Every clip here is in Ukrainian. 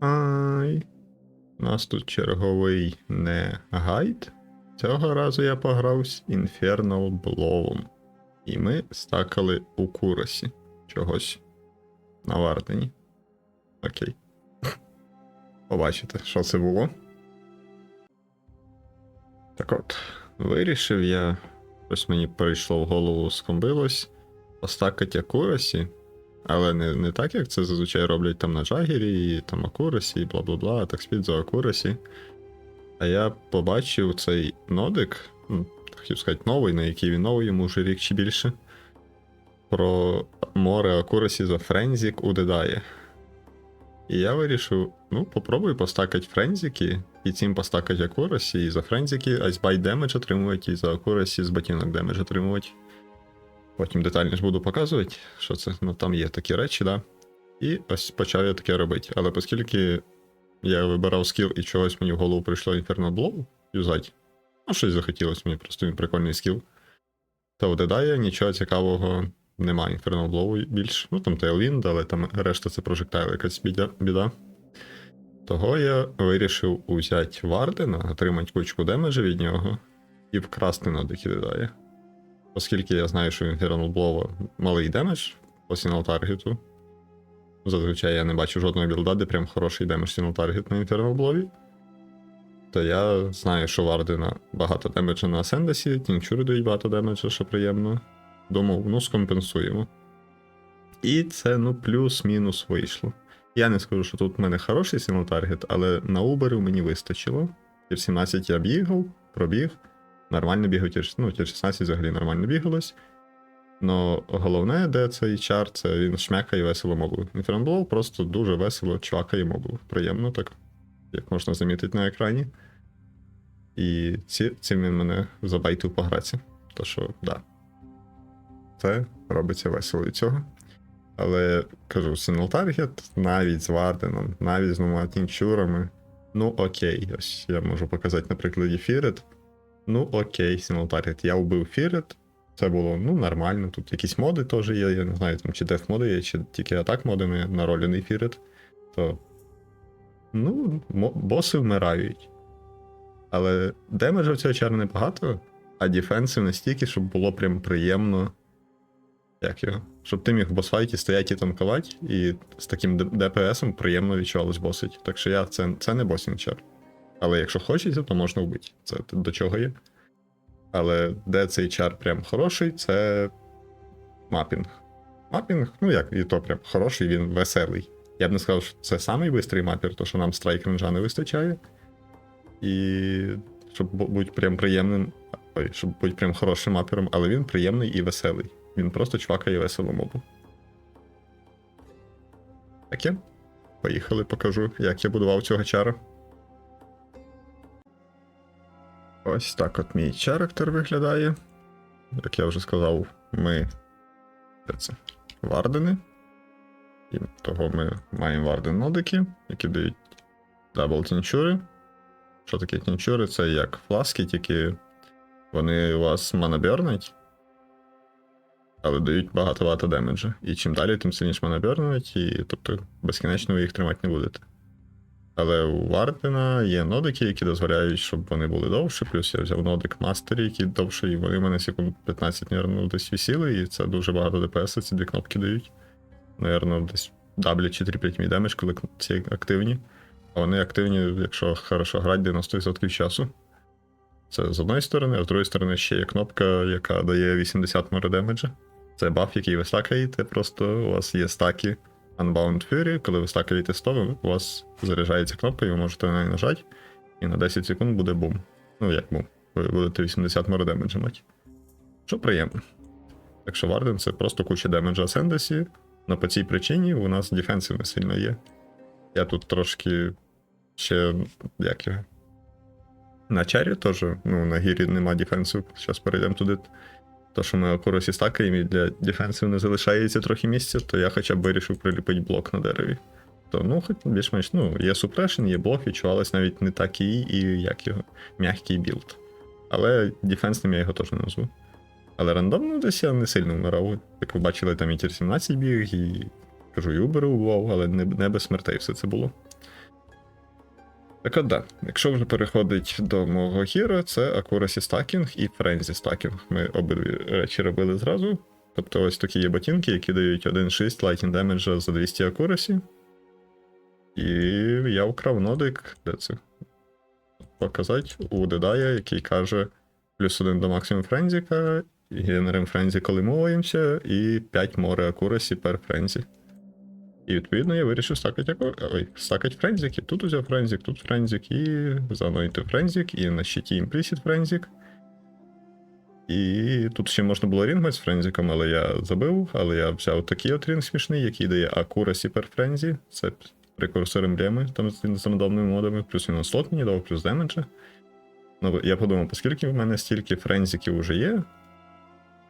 Ай. У нас тут черговий не гайд. Цього разу я пограв з Infernal Blow. І ми стакали у курасі чогось на Вардені. Окей. Побачите, що це було. Так от, вирішив я. Ось мені прийшло в голову, скомбилось постакати акурасі, але не, не так, як це зазвичай роблять там на Джагері, і там акурасі, і бла бла бла, так спід за акурасі. А я побачив цей нодик, ну, хотів сказати, новий, на який він новий, йому вже рік чи більше. Про море акурасі за Френзік у Дедає. І я вирішив, ну, попробую постакати френзіки, і цим постакати акурасі, і за френзіки Ice демедж отримувати, і за акурасі з ботинок демедж отримувати. Потім детальніше буду показувати, що це. Ну там є такі речі, да. І ось почав я таке робити. Але оскільки я вибирав скіл і чогось мені в голову прийшло Inferno Blow юзати, ну щось захотілося мені, просто він прикольний скіл. То в Дедає нічого цікавого немає Inferno Blow більш. Ну там Tailwind, але там решта це прожектайл якась біда. біда. Того я вирішив узяти Вардена, отримати кучку демеджа від нього і вкрасти на Дедає. Оскільки я знаю, що Infernal Blow малий демедж по сінал таргету. Зазвичай я не бачу жодного білда, де прям хороший демедж сінал таргет на Infernal Blow. То я знаю, що Вардена багато демеджа на Асендесі, тінчури дають багато демеджа, що приємно. Думав, ну скомпенсуємо. І це ну плюс-мінус вийшло. Я не скажу, що тут в мене хороший сінал таргет, але на Uber мені вистачило. Тір 17 я бігав, пробіг. Нормально бігав тір, ну, тір 16 взагалі нормально бігалось. Но головне, де цей чар, це він шмякає весело мобу. Інфернблоу просто дуже весело чвакає мобу. Приємно так, як можна замітити на екрані. І ці, цим він мене забайтив погратися. То що, да. Це робиться весело від цього. Але кажу, Single Target навіть з Варденом, навіть з двома тінчурами. Ну окей, ось я можу показати на прикладі Фірет. Ну окей, Single Я вбив Фірет. Це було ну, нормально. Тут якісь моди теж є. Я не знаю, там чи деф моди є, чи тільки атак моди на, ролі Фірет. То. Ну, боси вмирають. Але демеджа в цього чару небагато, а дефенсив настільки, щоб було прям приємно. Як його? Щоб ти міг в босфайті стояти і танкувати, і з таким Д- ДПСом приємно відчувалось босить. Так що я це, це не босінчар. Але якщо хочеться, то можна вбити. Це до чого є. Але де цей чар прям хороший, це мапінг. Мапінг, ну як, і то прям хороший, він веселий. Я б не сказав, що це самий бистрий мапір, то що нам страйк ренджа не вистачає. І щоб бути прям приємним, ой, щоб бути прям хорошим мапером, але він приємний і веселий. Він просто чвакає весело мобу. Таке. Поїхали, покажу, як я будував цього чара. Ось так от мій character виглядає. Як я вже сказав, ми. Це? Вардени. І того ми маємо варден нодики, які дають дабл тінчури. Що таке тінчури? Це як фласки, тільки вони у вас манабернуть, але дають багато-багато демеджа. І чим далі, тим сильніше манабернуть, і тобто безкінечно ви їх тримати не будете. Але у Вардена є нодики, які дозволяють, щоб вони були довше. Плюс я взяв нодик Мастері, який довше, і вони в мене секунд 15, мабуть, десь висіли, і це дуже багато ДПС, ці дві кнопки дають. Наверно, десь W чи тріплять мій демедж, коли ці активні. А вони активні, якщо хорошо грати 90% часу. Це з одної сторони, а з другої сторони ще є кнопка, яка дає 80 море демеджа. Це баф, який ви стакаєте, просто у вас є стаки Unbound Fury, коли ви стакаєте 100, у вас заряджається кнопка, і ви можете на неї нажати, і на 10 секунд буде бум. Ну, як бум. Ви будете 80 море демеджа мати. Що приємно. Так що Варден це просто куча демеджа Асендесі, але по цій причині у нас дефенсив не сильно є. Я тут трошки ще як його. На чарі теж, ну, на гірі нема дефенсив, зараз перейдемо туди. То, що ми акурасі стакаємо і для дефенсів не залишається трохи місця, то я хоча б вирішив приліпити блок на дереві. То, ну, хоч більш-менш, ну, є супрешн, є блок, відчувалось навіть не такий і як його м'який білд. Але дефенсним я його теж не назву. Але рандомно десь я не сильно вмирав. Як ви бачили, там і тір 17 біг, і кажу, і убери убивав, але не, не без смертей все це було. Так от да, якщо вже переходить до мого хіра, це Accuracy стакінг і Frenzy стакінг. Ми обидві речі робили зразу. Тобто ось такі є ботинки, які дають 1.6 Lightning Damage за 200 Accuracy. І я вкрав нодик, де це? Показати у Дедая, який каже плюс 1 до максимум френзіка, генерим френзі, коли моваємося, і 5 море Accuracy per френзі. І відповідно я вирішив стакати, ой, стакати френзики. Тут взяв френзик, тут френзик, і занойти френзик, і на щиті імплісіт френзик. І тут ще можна було рінгати з френзиком, але я забив, але я взяв такий от рінг смішний, який дає Accuracy per френзі. Це прекурсор емблеми, там з рандомними модами, плюс він слот мені дав, плюс демеджа. Ну, я подумав, оскільки в мене стільки френзиків вже є,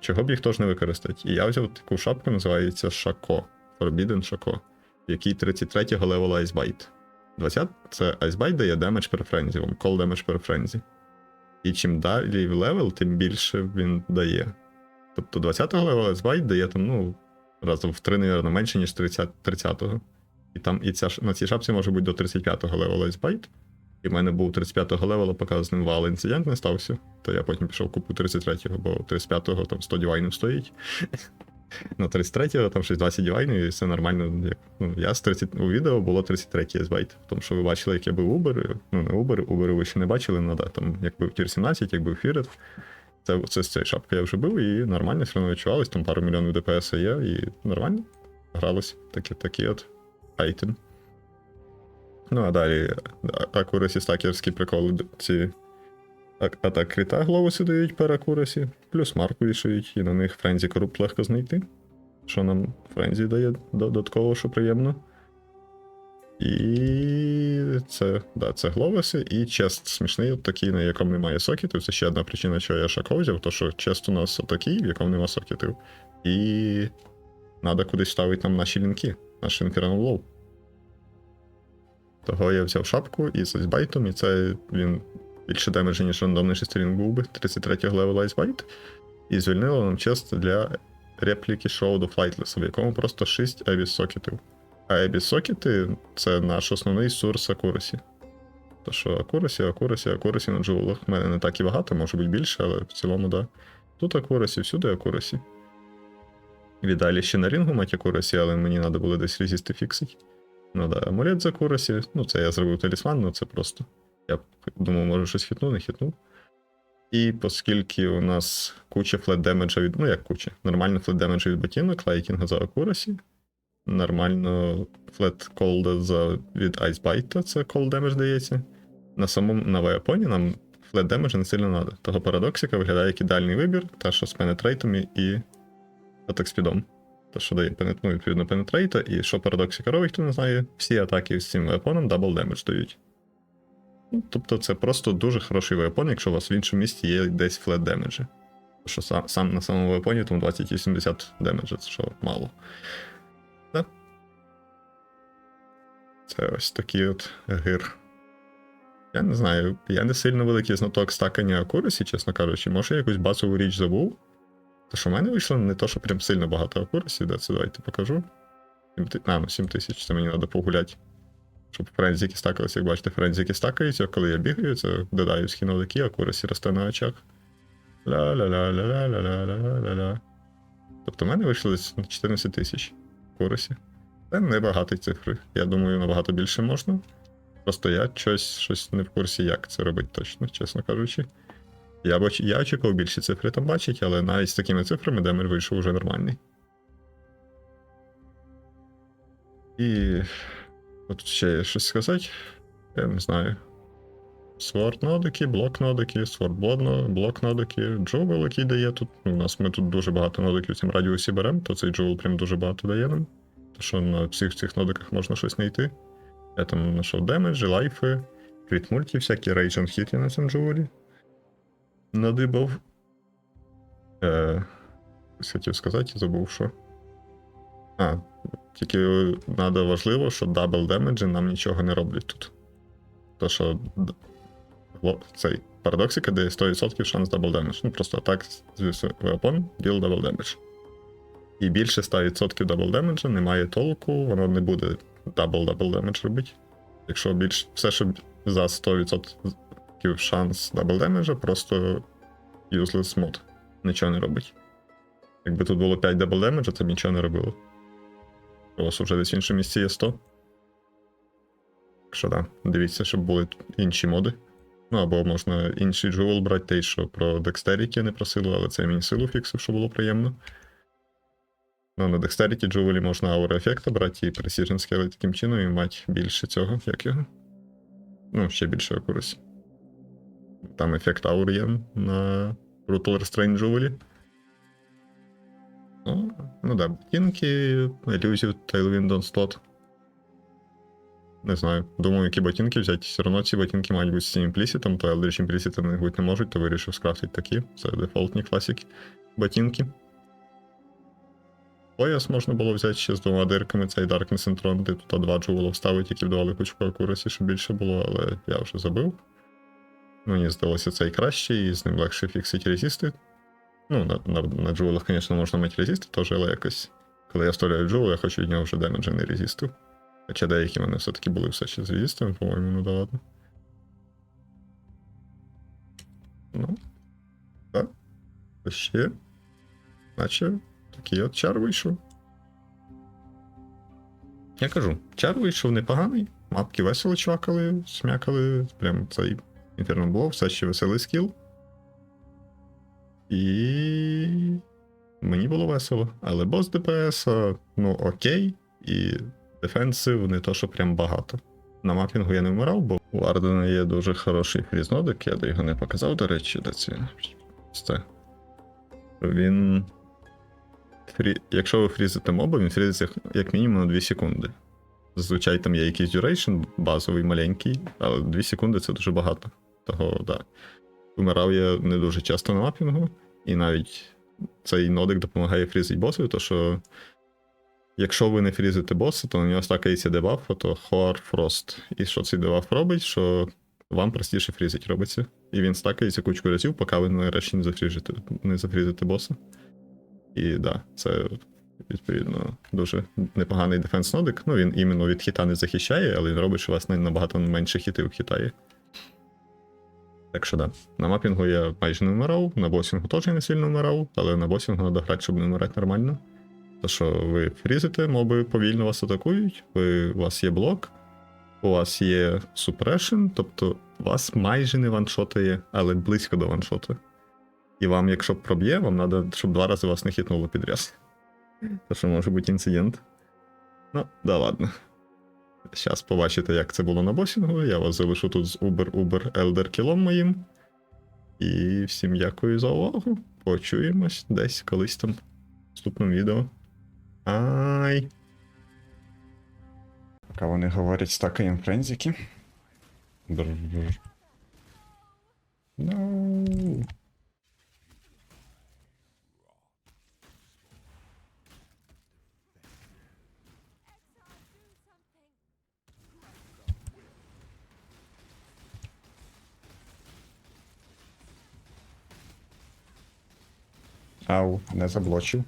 чого б їх теж не використати? І я взяв таку шапку, називається Шако. Forbidden Шако, в якій 33-го левела Ice 20 це Ice дає damage per frenzy, вам call damage per frenzy. І чим далі в левел, тим більше він дає. Тобто 20-го левела Ice дає там, ну, разом в 3, напевно, менше, ніж 30, 30-го. І там і ця, на цій шапці може бути до 35-го левела Ice І в мене був 35-го левела, поки з ним вал інцидент не стався. То я потім пішов купу 33-го, бо 35-го там 100 дівайнів стоїть. На 33-го там щось 20 дівайнів, і все нормально. Ну, я з 30, у відео було 33 єзбайт. Тому що ви бачили, як я був Uber. Ну, не Uber, Uber ви ще не бачили, ну да, там, як був Тір 17, як був Фірет. Це, це з цієї шапки я вже був, і нормально все одно відчувалось, там пару мільйонів ДПС є, і нормально гралось. Такі, такі от айтем. Ну, а далі акурасі стакерські приколи ці так, атак кріта гловуси дають per акурасі, плюс марку вішають, і на них френзі корупт легко знайти. Що нам френзі дає додатково, що приємно. І це, да, це гловуси, і чест смішний, от такий, на якому немає сокетів. Це ще одна причина, чого я шако взяв, то що чест у нас отакий, в якому немає сокетів. І треба кудись ставити нам наші лінки, наш Infernal Low. Того я взяв шапку і з айсбайтом, і це він більше демеджа, ніж рандомний шестерінг був би, 33 левел айсбайт. І звільнило нам чест для репліки шоу до Flightless, в якому просто 6 Abyss сокетів. А Abyss сокети це наш основний сурс акурасі. То що акурасі, акурасі, акурасі на джоулах. У мене не так і багато, може бути більше, але в цілому, да. Тут акурасі, всюди акурасі. Віддалі ще на рінгу мать акурасі, але мені треба було десь резісти фіксити. Ну да, амулет за курасі. Ну, це я зробив талісман, ну це просто. Я думав, може щось хитну, не хитнув. І оскільки у нас куча флет демеджа від. Ну, як куча, нормально флет демеджа від ботинок, лайкінга за акурасі. Нормально флет колда за від Айсбайта, це кол демедж дається. На самому на веапоні нам флет демеджа не сильно треба. Того парадоксика виглядає як ідеальний вибір, та що з пенетрейтом і атак-спідом. Те, що дає ну, відповідно пенетрейта, і що парадоксика робить, хто не знає, всі атаки з цим веапоном дабл демедж дають. Тобто це просто дуже хороший веапон, якщо у вас в іншому місці є десь флет демеджі. Що сам, сам на самому веапоні там 20 і 70 демеджа, це що мало. Да? Це ось такий от гир. Я не знаю, я не сильно великий знаток стакання акурасі, чесно кажучи, може я якусь базову річ забув. То що в мене вийшло не то, що прям сильно багато акурасів, де це давайте покажу. А, ну 7 тисяч, це мені треба погуляти. Щоб френзики стакалися, як бачите, френзики стакаються, коли я бігаю, це додаю скинув такі, акурасі росте на очах. Ля-ля-ля-ля-ля-ля-ля-ля-ля-ля. Тобто в мене вийшло десь 14 тисяч акурасі. Це небагато цифри. Я думаю, набагато більше можна. Просто я щось, щось не в курсі, як це робити точно, чесно кажучи. Я, бач... я очікував більші цифри там бачить, але навіть з такими цифрами демер вийшов уже нормальний. І. От ще є щось сказати. Я не знаю. Sword нодики, блок нодики, джувел, який дає тут. Ну, у нас ми тут дуже багато нодиків в цьому радіусі беремо, то цей джувел прям дуже багато дає нам. То що на всіх цих нодиках можна щось знайти. Я там знайшов демеджі, лайфи, кріт мульті, всякі and Hit на цьому джувелі надибав. Е, хотів сказати, забув, що. А, тільки треба важливо, що дабл демеджі нам нічого не роблять тут. То що цей парадоксика дає 100% шанс дабл демедж. Ну просто атак з веапон, діл дабл демедж. І більше 100% дабл демеджа немає толку, воно не буде дабл-дабл демедж робити. Якщо більш все, що за 100% шанс дабл демеджа, просто useless мод. Нічого не робить. Якби тут було 5 дабл демеджа, це б нічого не робило. У вас вже десь в іншому місці є 100. Так що да, дивіться, щоб були інші моди. Ну або можна інший джувел брати, той, що про Dexterity не просило, але це мені силу фіксив, що було приємно. Ну, на Dexterity джувелі можна аура ефекта брати і Precision скели таким чином і мати більше цього, як його. Ну, ще більше акурасі. Там ефект аури є на Brutal Restraint джувелі. Ну, ну да, ботинки, ілюзію Tailwind Slot. Не знаю. Думаю, які ботинки взяти. Все одно ці ботинки мають бути з цим імплісітом, то Eldritch імплісітом не бути не можуть, то вирішив скрафтити такі. Це дефолтні класики. Ботинки. Пояс можна було взяти ще з двома дирками, цей Darkness Centron, де тут два джувела вставити, які вдавали кучку акурасі, щоб більше було, але я вже забив. Мені здалося цей кращий, і з ним легше фіксити резисти. Ну, на, на, на джувелах, звісно, можна мати резисти теж, але якось. Коли я вставляю джувел, я хочу від нього вже демеджа не резисту. Хоча деякі в все-таки були все ще з резистами, по-моєму, ну да ладно. Ну. Так. Ще. Наче такий от чар вийшов. Я кажу, чар вийшов непоганий. Мапки весело чвакали, смякали. Прям цей Blow, все ще веселий скіл. І. Мені було весело. Але бос ДПС, ну окей, і дефенсив не то, що прям багато. На мапінгу я не вмирав, бо у Ардена є дуже хороший фрізнодик, я його не показав, до речі, це. це. Він. Фрі... Якщо ви фрізите моба, він фрізиться як мінімум на 2 секунди. Зазвичай там є якийсь duration, базовий маленький, але 2 секунди це дуже багато. Того, да. Вмирав я не дуже часто на мапінгу, і навіть цей нодик допомагає фрізити босів, то що якщо ви не фрізите боса, то на нього стакається дебаф, то Hoar Frost. І що цей дебаф робить, що вам простіше фрізить робиться. І він стакається кучку разів, поки ви нарешті не зафрізите, не зафрізите боса. І да, це відповідно дуже непоганий дефенс нодик. Ну він іменно від хіта не захищає, але він робить, що вас набагато менше хітів хитає. Так що да. На мапінгу я майже не вмирав, на босінгу теж не сильно вмирав, але на босінгу треба грати, щоб не вмирати нормально. То що ви фрізите, моби повільно вас атакують, ви, у вас є блок, у вас є супрешн, тобто вас майже не ваншотає, але близько до ваншота. І вам, якщо проб'є, вам треба, щоб два рази вас не хитнуло підряд. То що може бути інцидент. Ну, да ладно. Зараз побачите, як це було на босінгу. Я вас залишу тут з Uber-Uber Elder кілом моїм. І всім дякую за увагу. Почуємось десь колись там в наступному відео. Ай. Поки вони говорять, стакаємо френзики. No. Ау, не заблочив.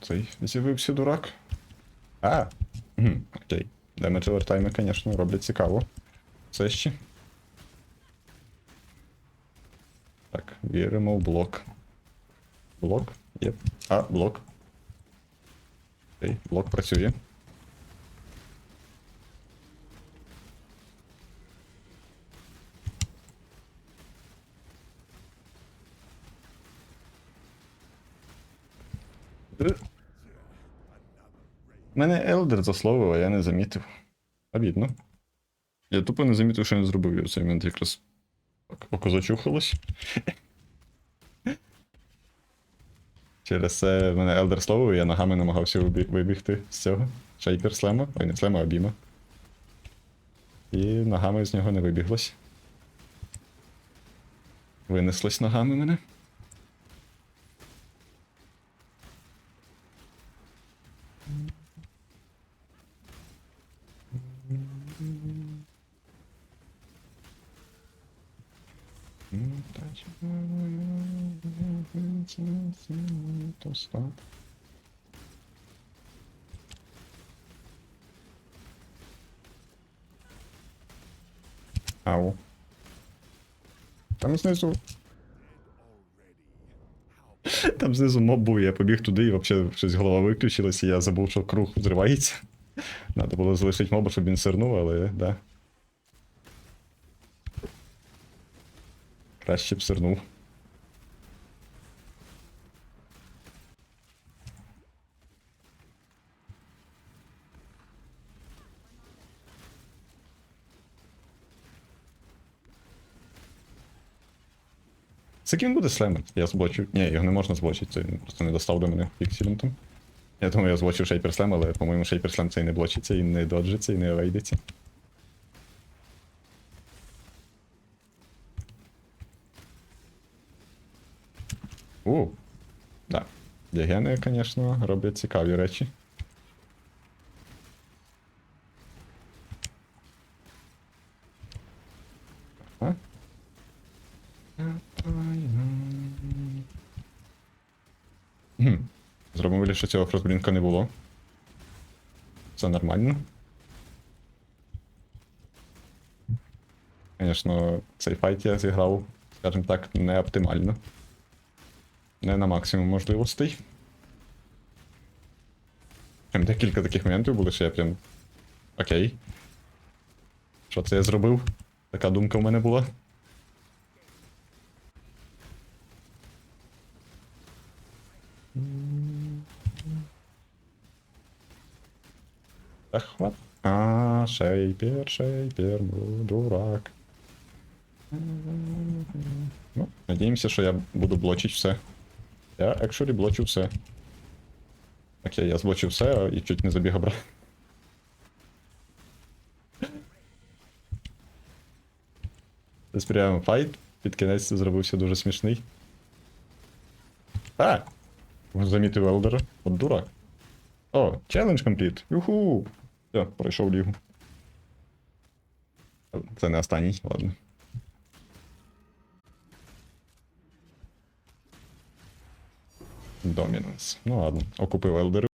Цей з'явився дурак. А! Окей. Демедж овертайми, звісно, роблять цікаво. Це ще. Так, віримо в блок. Блок? Є. А, блок. Окей, блок працює. Мене Елдер засловив, а я не замітив. Обідно. Я тупо не замітив, що він зробив. Я в цей момент якраз ок- око зачухалось. Через це мене Елдер словив, я ногами намагався вибігти з цього. Шейкер слема, ой, не слема, а біма. І ногами з нього не вибіглось. Винеслось ногами мене. Ау. Там знизу. Там знизу моб був, я побіг туди і взагалі щось голова виключилась, і я забув, що круг зривається. Надо було залишити моба, щоб він сирнув, але да. Краще б сирнув. З яким він буде слемер? Я зблочив. Ні, його не можна зблочити, це він просто не достав до мене фіксілем там. Я думаю, я Shaper Slam, але, по-моєму, Slam цей не блочиться, і не доджиться, і не вийдеться. У. Да. Діагени, звісно, роблять цікаві речі. Зробимо що цього фростблінка не було. Це нормально. Звісно, цей файт я зіграв, скажімо так, не оптимально. Не на максимум можливостей. Прям декілька таких моментів були, що я прям. Окей. Що це я зробив? Така думка в мене була. Захват. А, шейпер, шейпер, ну, дурак. Ну, надіємося, що я буду блочити все. Я actually блочу все. Окей, я зблочив все і чуть не забіг обратно. Це прямо файт. Під кінець зробився дуже смішний. А! Замітив Елдера. От дурак. О, челендж компліт. Юху! Все, пройшов лігу. Це не останній, ладно. Домінанс. Ну ладно, окупив Елдери.